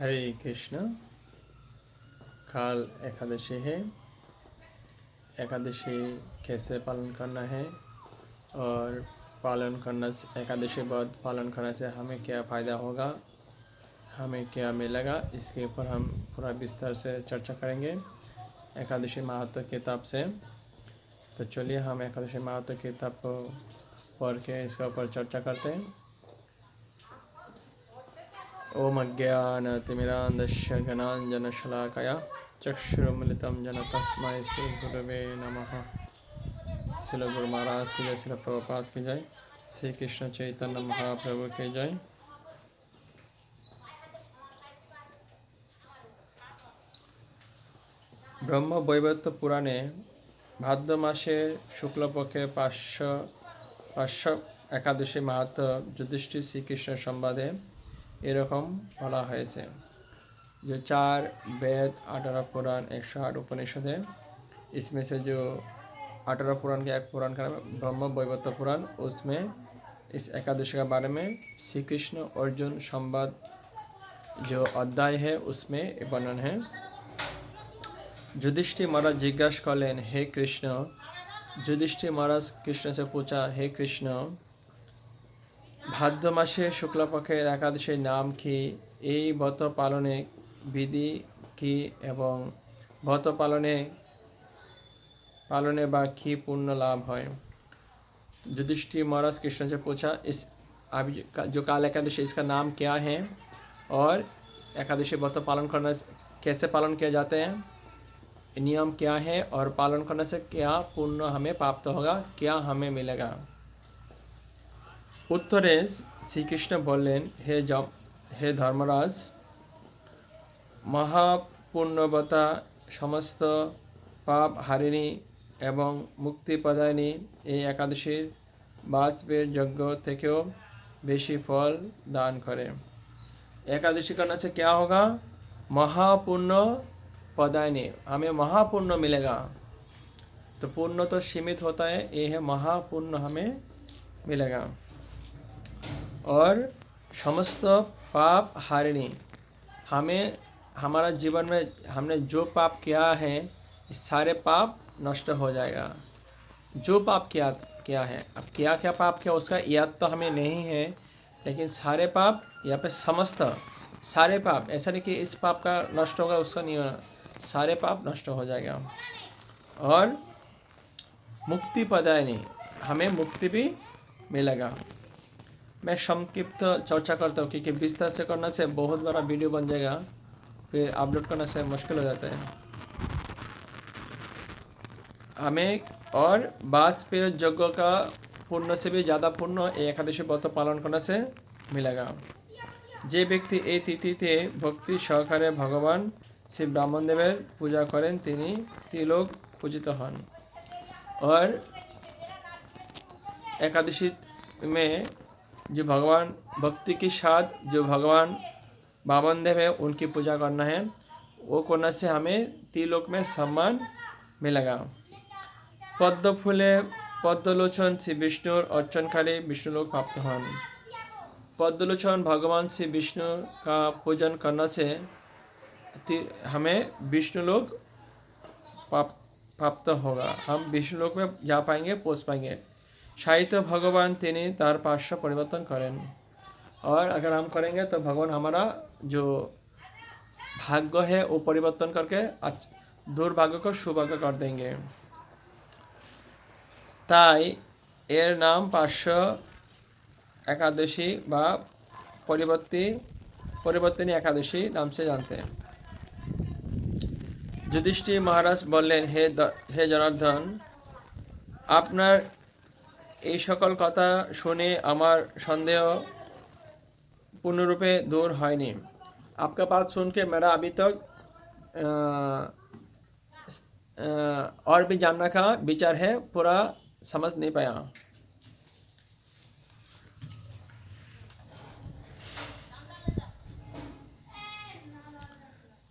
हरे कृष्ण काल एकादशी है एकादशी कैसे पालन करना है और पालन करना से, एकादशी बाद पालन करने से हमें क्या फ़ायदा होगा? हमें क्या मिलेगा? इसके ऊपर हम पूरा विस्तार से चर्चा करेंगे एकादशी महत्व किताब से। तो चलिए हम एकादशी महत्व किताब को पढ़ के इसके ऊपर चर्चा करते हैं। ओम अज्ञानतिमिरान्धस्य ज्ञानाञ्जनशलाकया चक्षुरुमिलितं जन तस्मै श्रीगुरवे नमः शिल गुरु महाराज की जय शिल प्रभुपाद की जय श्री कृष्ण चैतन्य महाप्रभु की जय ব্রহ্ম বৈবত্য পুরাণে ভাদ্র মাসের শুক্লপক্ষে পাঁচশো পাঁচশো একাদশী মাহাত্ম যুধিষ্ঠির শ্রীকৃষ্ণের সংবাদে এরকম বলা হয়েছে जो चार वेद अठारह पुराण एक सौ आठ उपनिषद है इसमें से जो अठारह पुराण के एक पुराण का नाम है ब्रह्म वैवत्व पुराण उसमें इस एकादशी के बारे में श्री कृष्ण अर्जुन संवाद जो अध्याय है उसमें ये वर्णन है युधिष्ठिर महाराज जिज्ञासा कर लेन हे कृष्ण युधिष्ठिर महाराज कृष्ण से पूछा हे कृष्ण ভাদ্র মাসে শুক্লপক্ষের একাদশীর নাম কি এই ব্রত পালনে বিধি কি এবং ব্রত পালনে पालने बा की पुण्य लाभ है युधिष्ठिर महाराज कृष्ण से पूछा इस अभी का- जो काल एकादशी इसका नाम क्या है और एकादशी व्रत पालन करने से कैसे पालन किए जाते हैं नियम क्या है और पालन करने से क्या पुण्य हमें प्राप्त होगा क्या हमें मिलेगा উত্তরে শ্রীকৃষ্ণ বললেন হে জ হে ধর্মরাজ মহাপুণ্যবতা সমস্ত পাপ হারিণী এবং মুক্তি প্রদায়নী এই একাদশীর বাজপের যজ্ঞ থেকেও বেশি ফল দান করে एकादशी करने से क्या होगा महापुण्य पदायनी हमें महापुण्य मिलेगा तो पुण्य तो सीमित होता है ये है महापुण्य हमें मिलेगा और समस्त पाप हारिणी। हमें, हमारा जीवन में हमने जो पाप किया है सारे पाप नष्ट हो जाएगा। जो पाप किया किया है। अब क्या क्या पाप किया, उसका याद तो हमें नहीं है, लेकिन सारे पाप, यहाँ पे समस्त सारे पाप, ऐसा नहीं कि इस पाप का नष्ट होगा, उसका नहीं होना सारे पाप नष्ट हो जाएगा। और मुक्ति पदायनी, हमें मुक्ति भी मिलेगा। मैं संक्षिप्त चर्चा करता हूँ क्योंकि विस्तार से करने से बहुत बड़ा वीडियो बन जाएगा फिर अपलोड करने से मुश्किल हो जाता है हमें और वाजपेय यज्ञ का पुण्य से भी ज़्यादा पुण्य এই একাদশী ব্রত পালন করা সে মিলেগা যে ব্যক্তি এই তিথিতে ভক্তি সহকারে ভগবান শ্রী ব্রাহ্মণদেবের পূজা করেন তিনি তিলোক পূজিত হন और एकादशी में जो भगवान भक्ति के साथ जो भगवान बामन देव है, उनकी पूजा करना है। वो करने से हमें त्रिलोक में सम्मान मिलेगा। पद्म फूले पद्मलोचन श्री विष्णु अर्चन खाली विष्णु लोग प्राप्त हन। पद्मलोचन भगवान श्री विष्णु का पूजन करने से हमें विष्णु लोग प्राप्त प्राप्त होगा। हम विष्णु लोग में जा पाएँगे, पहुँच पाएँगे। साहित्य भगवान तिनी तार पार्श्व परिवर्तन करें और अगर हम करेंगे तो भगवान हमारा जो भाग्य है वो परिवर्तन करके अच्छ- दुर्भाग्य को सुभाग्य कर देंगे তাই এর নাম পার্শ্ব একাদশী বা পরিবর্তী পরিবর্তনী একাদশী নাম সে জানতে हैं যুধিষ্ঠির মহারাজ বললেন হে দ- হে জনার্দন আপনার এই সকল কথা শুনে আমার সন্দেহ पूर्णरूपे दूर হয়নি आपका बात सुन के मेरा अभी तक अ, अ, और भी जानने का विचार है पूरा समझ नहीं पाया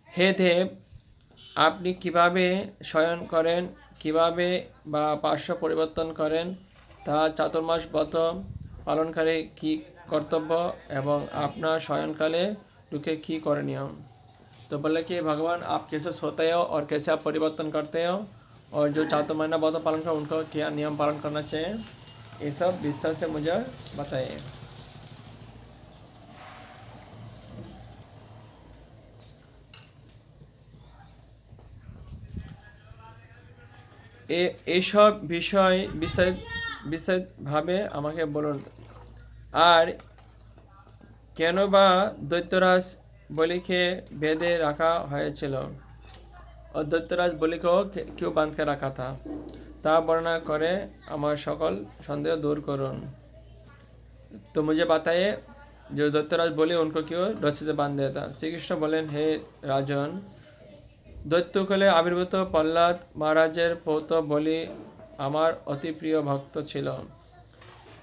হে দেব আপনি কিভাবে শয়ন করেন কিভাবে বা পার্শ্ব পরিবর্তন করেন তা চাতুর্মাস ব্রত পালনকারী কি কর্তব্য এবং আপনার শয়নকালে ढुके की करनीय तो बोले कि भगवान आप कैसे सोते हो और कैसे आप परिवर्तन करते हो और जो चातु महीना बहुत पालन करो उनको क्या नियम पालन करना चाहिए ये सब विस्तार से मुझे बताइए এ এইসব বিষয় বিশদ বিশদভাবে আমাকে বলুন আর কেন বা দৈত্যরাজ বলিকে বেঁধে রাখা হয়েছিল और दत्तराज बलि को কে- क्यों बांध के रखा था তা বর্ণনা করে আমার সকল সন্দেহ दूर করুন तो मुझे बताइए जो दत्तराज बोले उनको क्यों रस्सी से बांध दिया था श्री कृष्ण बोलें हे राजन দৈত্যকালে আবির্ভূত প্রহ্লাদ মহারাজের পৌত বলি আমার অতি প্রিয় ভক্ত ছিল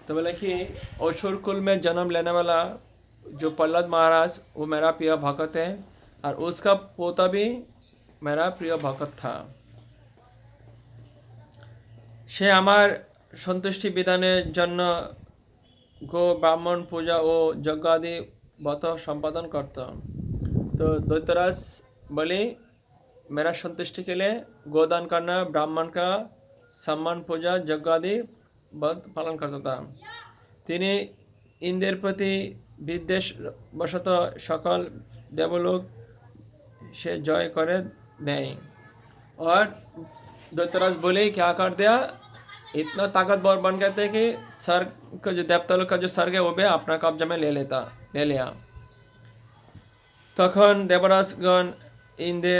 तो बोले कि असुर कुल में जन्म लेने वाला जो प्रहलाद महाराज वो मेरा प्रिय भक्त है और उसका पोता भी मेरा प्रिय भक्त था সে আমার সন্তুষ্টি বিধানের জন্য গো ব্রাহ্মণ পূজা ও যজ্ঞ আদি ব্রত সম্পাদন করত तो दैत्यराज बोले मेरा संतुष्टि के लिए गोदान करना ब्राह्मण का सम्मान पूजा यज्ञ आदि ব্রত পালন করতে था তিনি ইন্দ্রের প্রতি বিদ্বেষ বশত সকল দেবলোক সে জয় করে নেয় और दैत्यराज बोले क्या कर दिया इतना ताकतवर बन गए थे कि स्वर्ग का जो देवता लोग का जो स्वर्ग है वो भी अपना कब्जा में ले लेता ले लिया তখন দেবরাজগণ ইন্দ্রে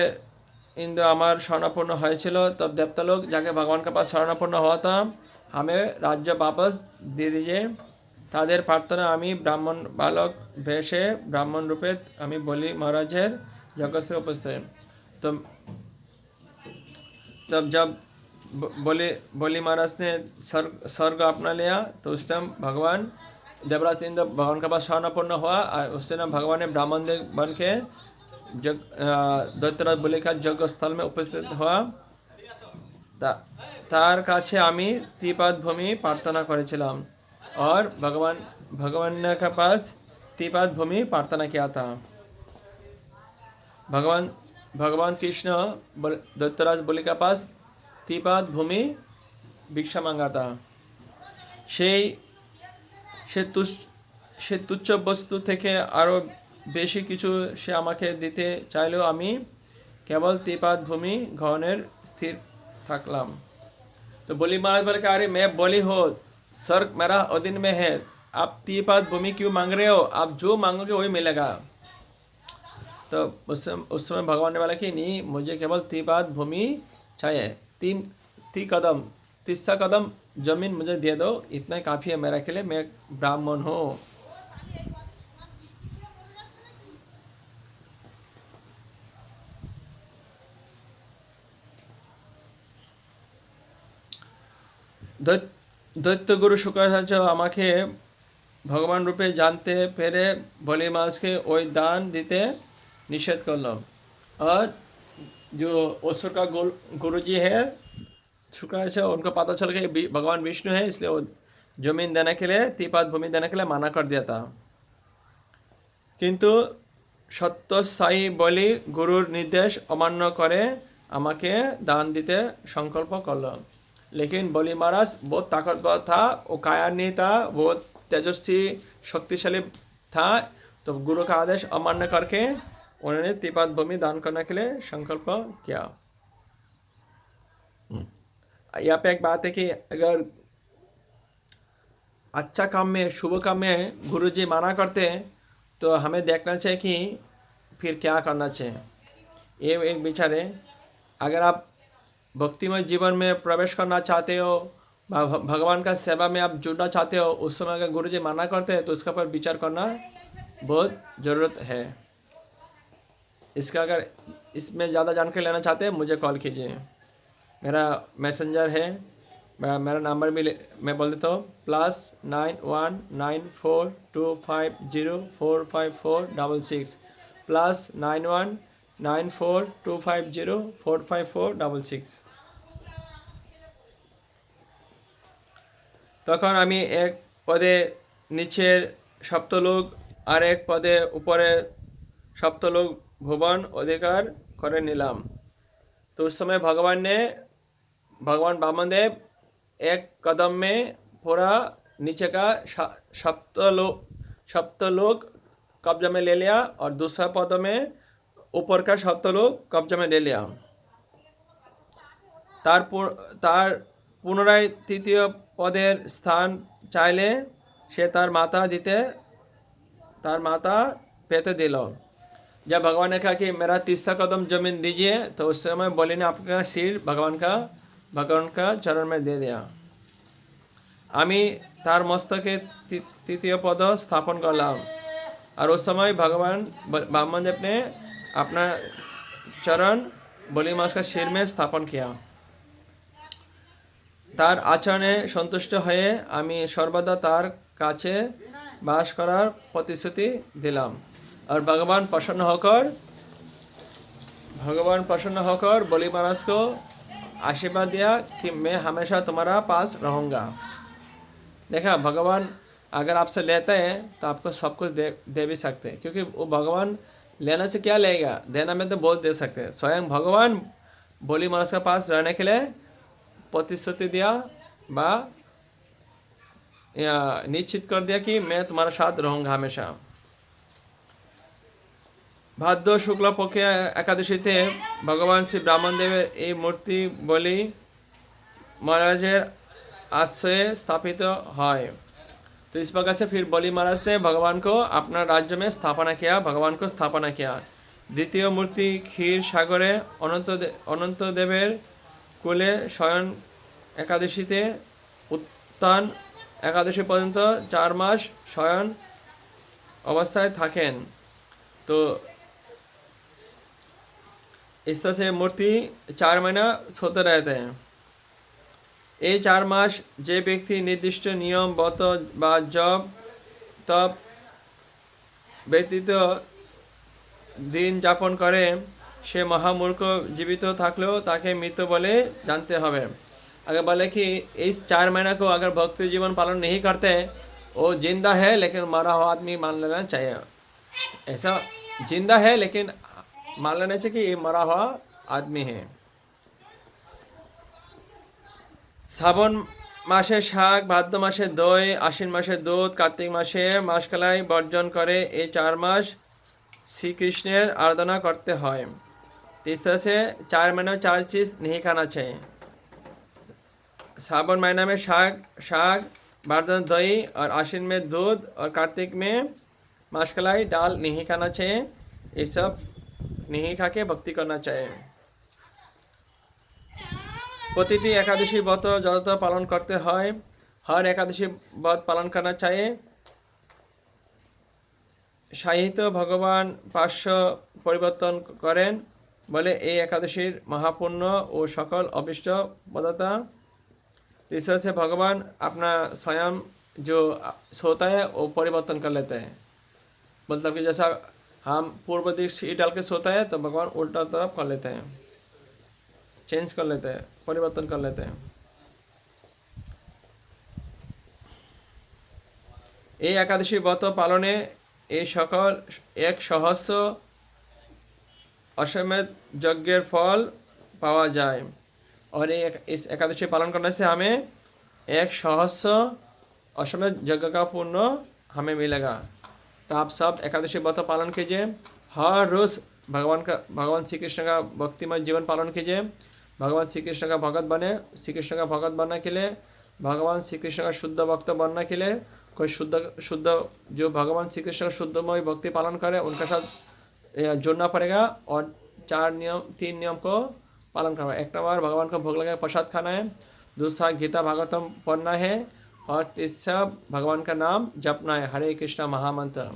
इंद्र আমার शरणापूर्ण হয়েছিল तब देवता लोग जाके भगवान के पास शरणापूर्ण हुआ था हमें राज्य वापस দিয়ে दीजिए তাদের প্রার্থনা আমি ব্রাহ্মণ বালক বেশে ব্রাহ্মণ রূপে আমি বলি মহারাজের যজ্ঞস্থে উপস্থিত তো तब जब ब- बोले बोली महाराज ने स्वर्ग स्वर्ग अपना लिया तो उस टाइम भगवान देवराज इंद्र भगवान के पास शरणापूर्ण हुआ और उस समय भगवान ने ब्राह्मण देव बन के जग अ, दैत्यराज বলে का যজ্ঞ স্থল में উপস্থিত হওয়া তা- তার কাছে আমি ত্রিপাদ ভূমি প্রার্থনা করেছিলাম और भगवान भगवान ने के पास त्रिपाद भूमि प्रार्थना किया था भगवान भगवान कृष्ण बोल- दत्तराज बोले के पास त्रिपाद भूमि भिक्षा मांगा था সেই সে তুচ্ছ সে তুচ্ছ বস্তু থেকে আরও বেশি কিছু সে আমাকে দিতে চাইলেও আমি কেবল त्रिपाद ভূমি গ্রহণের স্থির থাকলাম तो बोली महाराज बोले कि अरे मैं बोली हो स्वर्ग मेरा अधीन में है आप त्रिपाद भूमि क्यों मांग रहे हो आप जो मांगोगे वही मिलेगा तो उस समय उस समय भगवान ने बोला कि नहीं मुझे केवल त्रिपाद भूमि चाहिए तीन ती कदम तीसरा कदम जमीन मुझे दे दो इतना ही काफ़ी है मेरा के लिए मैं एक ब्राह्मण हूँ দৈত্যগুরু শুক্রাচার্য আমাকে ভগবান রূপে জানতে পেরে ভোলে মাসকে ওই দান দিতে निषेध कर लो और जो असुर का गुरु जी है शुक्राचार्य उनको पता चल गया कि भगवान विष्णु है इसलिए वो जमीन देने के लिए त्रिपाद भूमि देने के लिए मना कर दिया था কিন্তু সত্যসায়ী বলি গুরুর নির্দেশ অমান্য করে আমাকে দান দিতে संकल्प করলো लेकिन बलि महाराज बहुत ताकतवर था वो काया नहीं था बहुत तेजस्वी शक्तिशाली था तो गुरु का आदेश अमान्य करके उन्होंने त्रिपाद भूमि दान करने के लिए संकल्प किया यहाँ पे एक बात है कि अगर अच्छा काम में शुभ काम में गुरुजी मना करते हैं तो हमें देखना चाहिए कि फिर क्या करना चाहिए ये एक विचार है अगर आप भक्तिमय जीवन में प्रवेश करना चाहते हो भगवान का सेवा में आप जुड़ना चाहते हो, उस समय अगर गुरु जी मना करते हैं तो उसका पर विचार करना बहुत ज़रूरत है। इसका अगर इसमें ज़्यादा जानकारी लेना चाहते हैं, मुझे कॉल कीजिए। मेरा मैसेंजर है मेरा नंबर भी मैं बोल देता हूँ, plus nine one nine four two five zero four five four double six, plus nine one nine four two five zero four five four double six. তখন আমি এক পদে নিচের সপ্তলোক আর এক পদে উপরে सप्तलोक भुवन अधिकार করে নিলাম तो उस समय भगवान ने भगवान वामनदेव एक कदम में पूरा नीचे का सा- सप्तलोक सप्तलोक कब्जा में ले लिया और दूसरा पद में ऊपर का सप्तलोक कब्जा में ले लिया তার পুর- তার পুনরায় তৃতীয় পদের স্থান চাইলে সে তার মাতা দিতে तार माता पेते दिलो जब भगवान ने कहा कि मेरा तीसरा कदम जमीन दीजिए तो उस समय बोली ने आपका सिर भगवान का भगवान का चरण में दे दिया আমি তার মস্তকে তি- তৃতীয় পদ স্থাপন করলাম আর उस समय भगवान ब- वामनदेव ने अपना चरण बलि मास का सिर में स्थापन किया তার আচরণে সন্তুষ্ট হয়ে আমি সর্বদা তার কাছে বাস করার প্রতিশ্রুতি দিলাম আর ভগবান প্রসন্ন হকর भगवान प्रसन्न होकर बलि महाराज को आशीर्वाद दिया कि मैं हमेशा तुम्हारा पास रहूँगा देखा भगवान अगर आपसे लेते हैं तो आपको सब कुछ दे दे भी सकते हैं क्योंकि वो भगवान लेने से क्या लेगा देना में तो बहुत दे सकते हैं स्वयं भगवान बलि महाराज के पास रहने के लिए प्रतिश्रुति दिया बा या निश्चित कर दिया कि मैं तुम्हारे साथ रहूँगा हमेशा ভাদ্র শুক্লপক্ষে একাদশীতে ভগবান শ্রী ব্রাহ্মণদেবের এই মূর্তি বলি महाराजेर आश्रय स्थापित है तो इस प्रकार से फिर बलि महाराज ने भगवान को अपना राज्य में स्थापना किया भगवान को स्थापना किया দ্বিতীয় মূর্তি ক্ষীর সাগরে অনন্ত দে- অনন্ত দেবের কুলে শয়ন একাদশীতে উত্থান একাদশী পর্যন্ত চার মাস শয়ন অবস্থায় থাকেন। তো ইস্তাসে মূর্তি চার মহিনা সতে রায়তে এই চার মাস যে ব্যক্তি নির্দিষ্ট নিয়ম বত বা জব তপ ব্যতীত দিন যাপন করে, সে মহামূর্খ জীবিত থাকলেও তাকে মৃত বলে জানতে হবে। अगर बोले कि इस चार महीना को अगर भक्ति जीवन पालन नहीं करते वो जिंदा है लेकिन मरा हुआ आदमी मान लेना चाहिए ऐसा जिंदा है लेकिन मान लेना चाहिए कि ये मरा हुआ आदमी है শ্রাবণ মাসে শাক ভাদ্র মাসে দই আশ্বিন মাসে দুধ কার্তিক মাসে মাসকালাই বর্জন করে এই চার মাস শ্রীকৃষ্ণের আরাধনা করতে হয় तो इस तरह से चार महीने में सावन महीना में शाक शाक भाद्र में दही और आश्विन में दूध और कार्तिक में माशकलाई दाल नहीं खाना चाहिए ये सब नहीं खा के भक्ति करना चाहिए প্রতিটি একাদশী ব্রত যত পালন করতে হয় হর একাদশী ব্রত পালন করা चाहिए সাহিত্য ভগবান পার্শ্ব পরিবর্তন করেন বলে এই একাদশীর মহাপুণ্য ও সকল अभिष्ट पदार्था इस तरह से भगवान अपना स्वयं जो सोता है वो परिवर्तन कर लेते हैं मतलब कि जैसा हम पूर्व दिशा डाल के सोता है तो भगवान उल्टा तरफ कर लेते हैं चेंज कर लेते हैं परिवर्तन कर लेते हैं এই একাদশী ব্রত পালনে এই সকল এক সহস্র अश्वमेध यज्ञ फल पावा जाए और ये एक- इस एकादशी पालन करने से हमें एक सहस्र अश्वमेध यज्ञ का पुण्य हमें मिलेगा तो आप सब एकादशी व्रत पालन कीजिए हर रोज भगवान का भगवान श्री कृष्ण का भक्तिमय जीवन पालन कीजिए भगवान श्री कृष्ण का भगत बने श्री कृष्ण का भगत बनने के लिए भगवान श्री कृष्ण का शुद्ध भक्त बनने के लिए कोई शुद्ध शुद्ध जो भगवान श्री कृष्ण का शुद्धमय भक्ति पालन करे उनके साथ या जुड़ना पड़ेगा और चार नियम तीन नियम को पालन करना है। एक नंबर भगवान को भोग लगा प्रसाद खाना है। दूसरा, गीता भागवतम पढ़ना है। और तीसरा भगवान का नाम जपना है। हरे कृष्णा महामंत्र।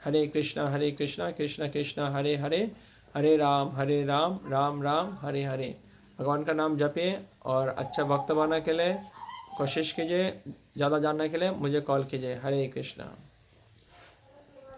हरे कृष्णा हरे कृष्णा कृष्णा कृष्णा, हरे हरे हरे राम हरे राम राम राम, हरे हरे। भगवान का नाम जपिए और अच्छा भक्त बनने के लिए कोशिश कीजिए, ज़्यादा जानने के लिए मुझे कॉल कीजिए। हरे कृष्णा।